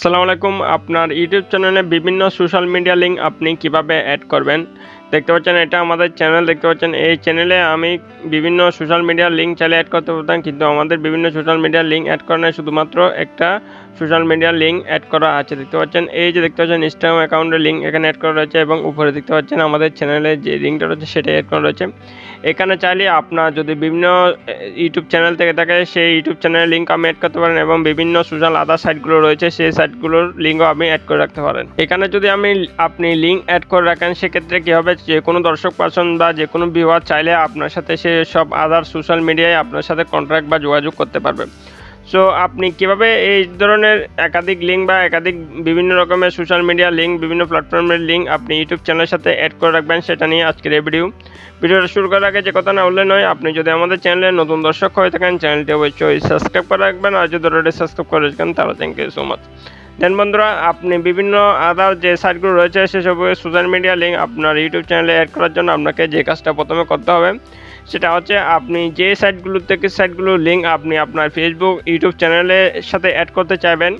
আসসালামু আলাইকুম। আপনার ইউটিউব চ্যানেলে বিভিন্ন সোশ্যাল মিডিয়া লিঙ্ক আপনি কীভাবে অ্যাড করবেন? দেখতে পাচ্ছেন, এটা আমাদের চ্যানেল দেখতে পাচ্ছেন, এই চ্যানেলে আমি বিভিন্ন সোশ্যাল মিডিয়ার লিঙ্ক চাইলে অ্যাড করতে পারতাম, কিন্তু আমাদের বিভিন্ন সোশ্যাল মিডিয়ার লিঙ্ক অ্যাড করা নাই, শুধুমাত্র একটা সোশ্যাল মিডিয়ার লিঙ্ক অ্যাড করা আছে। দেখতে পাচ্ছেন, এই যে দেখতে পাচ্ছেন ইনস্টাগ্রাম অ্যাকাউন্টের লিঙ্ক এখানে অ্যাড করা রয়েছে, এবং উপরে দেখতে পাচ্ছেন, আমাদের চ্যানেলে যে লিঙ্কটা রয়েছে, সেটাই অ্যাড করা রয়েছে। এখানে চাইলে আপনার যদি বিভিন্ন ইউটিউব চ্যানেল থেকে থাকে, সেই ইউটিউব চ্যানেলের লিঙ্ক আমি অ্যাড করতে পারেন, এবং বিভিন্ন সোশ্যাল আদার সাইটগুলো রয়েছে, সেই সাইটগুলোর লিঙ্কও আপনি অ্যাড করে রাখতে পারেন। এখানে যদি আমি, আপনি লিঙ্ক অ্যাড করে রাখেন, সেক্ষেত্রে কী হবে যে কোনো দর্শক পার্সন বা যে কোনো ভিউয়ার চাইলে আপনার সাথে সে সব আদার সোশ্যাল মিডিয়ায় আপনার সাথে কন্ট্রাক্ট বা যোগাযোগ করতে পারবে। সো আপনি কীভাবে এই ধরনের একাধিক লিঙ্ক বা একাধিক বিভিন্ন রকমের সোশ্যাল মিডিয়া লিঙ্ক বিভিন্ন প্ল্যাটফর্মের লিঙ্ক আপনি ইউটিউব চ্যানেলের সাথে অ্যাড করে রাখবেন সেটা নিয়ে আজকের এই ভিডিও ভিডিওটা শুরু করার আগে যে কথা না বললে নয়, আপনি যদি আমাদের চ্যানেলে নতুন দর্শক হয়ে থাকেন চ্যানেলটি অবশ্যই সাবস্ক্রাইব করে রাখবেন, আর যদি অলরেডি সাবস্ক্রাইব করে রাখবেন তাহলে thank you so much then বন্ধুরা, আপনি বিভিন্ন আদার যে সাইটগুলো রয়েছে সেসব সোশ্যাল মিডিয়া লিঙ্ক আপনার ইউটিউব চ্যানেলে অ্যাড করার জন্য আপনাকে যে কাজটা প্রথমে করতে হবে, সেটা হচ্ছে আপনি যে সাইটগুলো থেকে সাইটগুলোর লিঙ্ক আপনি আপনার ফেসবুক ইউটিউব চ্যানেলের সাথে অ্যাড করতে চাইবেন,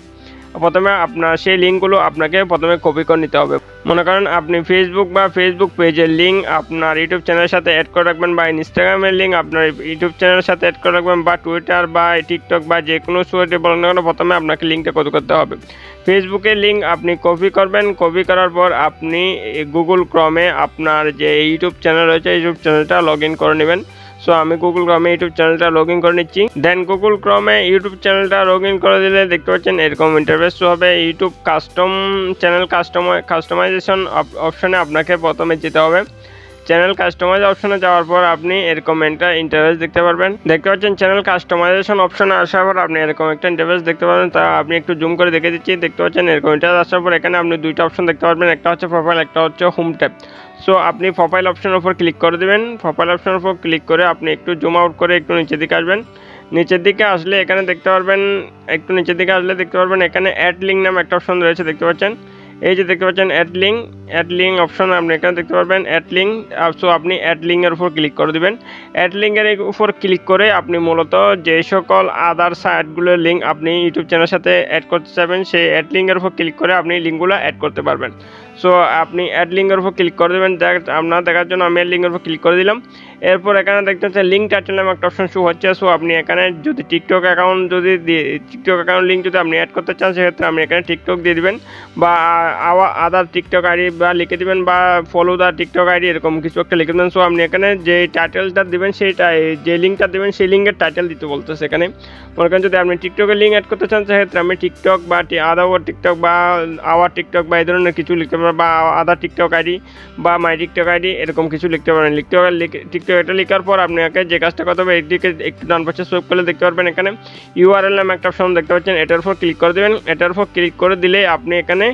প্রথমে আপনার সেই লিঙ্কগুলো আপনাকে প্রথমে কপি করে নিতে হবে। মনে করেন আপনি ফেসবুক বা ফেসবুক পেজের লিঙ্ক আপনার ইউটিউব চ্যানেলের সাথে অ্যাড করে রাখবেন বা ইনস্টাগ্রামের লিঙ্ক আপনার ইউটিউব চ্যানেলের সাথে অ্যাড করে রাখবেন বা টুইটার বা টিকটক বা যে কোনো সোয়েটে বলেন না কেন প্রথমে আপনাকে লিঙ্কটা কপি করতে হবে। ফেসবুকের লিঙ্ক আপনি কপি করবেন কপি করার পর আপনি গুগল ক্রমে আপনার যে ইউটিউব চ্যানেল রয়েছে ইউটিউব চ্যানেলটা লগ ইন করে নেবেন। সো আমি গুগল ক্রমে ইউটিউব চ্যানেলটা লগ ইন করে নিচ্ছি। দেন গুগল ক্রমে ইউটিউব চ্যানেলটা লগ ইন করে দিলে দেখতে পাচ্ছেন এরকম ইন্টারফেস হবে। YouTube custom channel custom customization অপশনে আপনাকে প্রথমে যেতে হবে। চ্যানেল কাস্টমাইজ অপশনে যাওয়ার পর আপনি এরকম একটা ইন্টারফেস দেখতে পারবেন। দেখতে পাচ্ছেন চ্যানেল কাস্টমাইজেশন অপশনে আসার পর আপনি এরকম একটা ইন্টারফেস দেখতে পারবেন। তা আপনি একটু জুম করে দেখে দিচ্ছি, দেখতে পাচ্ছেন এরকম ইন্টারফেস আসার পর এখানে আপনি দুইটা অপশন দেখতে পারবেন। একটা হচ্ছে প্রোফাইল একটা হচ্ছে হোম ট্যাব সো আপনি প্রোফাইল অপশনের উপর ক্লিক করে দেবেন। প্রোফাইল অপশনের উপর ক্লিক করে আপনি একটু জুম আউট করে একটু নিচের দিকে আসবেন। নিচের দিকে আসলে এখানে দেখতে পারবেন, একটু নিচের দিকে আসলে দেখতে পারবেন এখানে অ্যাড লিঙ্ক নাম একটা অপশন রয়েছে, দেখতে পাচ্ছেন। এই যে দেখতে পাচ্ছেন add link add link option আপনি এখানে দেখতে পারবেন অ্যাড লিঙ্ক সো আপনি অ্যাড লিঙ্কের উপর ক্লিক করে দেবেন। অ্যাড লিঙ্কের উপর ক্লিক করে আপনি মূলত যে সকল আদার সাইটগুলোর লিঙ্ক আপনি ইউটিউব চ্যানেলের সাথে অ্যাড করতে চাইবেন, সেই অ্যাড লিঙ্কের উপর ক্লিক করে আপনি লিঙ্কগুলো অ্যাড করতে পারবেন। সো আপনি অ্যাড লিঙ্কের উপর ক্লিক করে দেবেন। দেখ, আপনার দেখার জন্য আমি অ্যাড লিঙ্কের উপর ক্লিক করে দিলাম। এরপর এখানে দেখতে পাচ্ছেন লিঙ্ক টাইটেল নামে একটা অপশন শো হচ্ছে। সো আপনি এখানে যদি টিকটক অ্যাকাউন্ট যদি টিকটক অ্যাকাউন্ট লিঙ্ক যদি আপনি অ্যাড করতে চান, সেক্ষেত্রে আপনি এখানে টিকটক দিয়ে দিবেন। বা আদার টিকটক আইডি বা লিখে দিবেন, বা ফলো দা টিকটক আইডি এরকম কিছু একটা লিখে দেবেন। সো আপনি এখানে যে টাইটেলটা দেবেন সেইটা যে লিঙ্কটা দেবেন, সেই লিঙ্কের টাইটেল দিতে বলতেছে এখানে। মনে করেন যদি আপনি টিকটকের লিঙ্ক অ্যাড করতে চান, সেক্ষেত্রে আপনি টিকটক বা আদার টিকটক বা আওয়ার টিকটক বা এই ধরনের কিছু লিখতে পারেন বা আদার টিকটক আইডি বা মাই টিকটক আইডি এরকম কিছু লিখতে পারেন লিখতে পারেন টিকটক এটা লেখার পর আপনাকে যে কাজটা করতে হবে এইদিকে একটু ডান পাশে সোপ করলে দেখতে পারবেন এখানে ইউআরএল নামে একটা অপশন দেখতে পাচ্ছেন, এটার উপর ক্লিক করে দেবেন। এটার উপর ক্লিক করে দিলে আপনি এখানে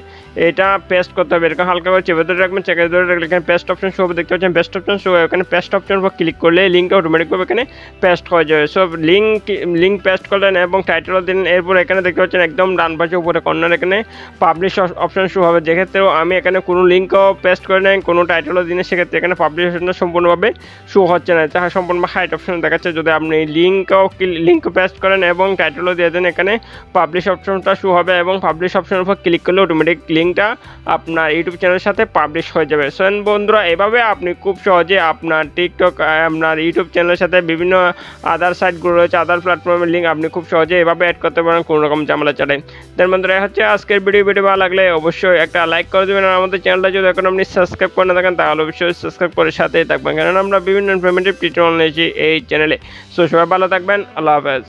এটা পেস্ট করতে হবে। এরকম হালকা করে চেপে ধরে রাখবেন, চেপে ধরে রাখলে এখানে পেস্ট অপশন শো দেখতে পাচ্ছেন পেস্ট অপশন শো এখানে পেস্ট অপশন উপর ক্লিক করলে লিঙ্ক অটোমেটিকভাবে এখানে পেস্ট হয়ে যাবে। সব লিঙ্ক লিঙ্ক পেস্ট করলেন এবং টাইটেলও দিলেন, এরপর এখানে দেখতে পাচ্ছেন একদম ডান পাশে উপরে কর্নার এখানে পাবলিশ অপশন শো হবে। যেক্ষেত্রেও আমি এখানে কোনো লিঙ্কও পেস্ট করে নেই, কোনো টাইটেলও দিনে সেক্ষেত্রে এখানে পাবলিশ অপশনটা সম্পূর্ণভাবে শো হচ্ছে না। তাহলে সম্পূর্ণ হাইট অপশন দেখাচ্ছে, যদি আপনি লিঙ্কও লিঙ্ক পেস্ট করেন এবং টাইটেলও দিয়ে দেন, এখানে পাবলিশ অপশনটা শো হবে এবং পাবলিশ অপশনের উপর ক্লিক করলে অটোমেটিক লিঙ্কটা আপনার ইউটিউব চ্যানেলের সাথে পাবলিশ হয়ে যাবে। সো বন্ধুরা, এভাবে আপনি খুব সহজে আপনার টিকটক আপনার ইউটিউব চ্যানেলের সাথে বিভিন্ন আদার সাইটগুলো রয়েছে আদার প্ল্যাটফর্মের লিঙ্ক আপনি খুব সহজে এভাবে অ্যাড করতে পারেন, কোনো রকম ঝামেলা ছাড়াই। তার বন্ধুরা হচ্ছে আজকের ভিডিও ভিডিও ভালো লাগলে অবশ্যই একটা লাইক করে দেবেন আর আমাদের চ্যানেলটা যদি এখন আপনি সাবস্ক্রাইব করে না থাকেন, তাহলে অবশ্যই সাবস্ক্রাইব করে সাথেই থাকবেন। কেননা আমরা বিভিন্ন ইনফরমেটিভ টিউটোরিয়াল নিয়েছি এই চ্যানেলে সো সবাই ভালো থাকবেন। আল্লাহ হাফেজ।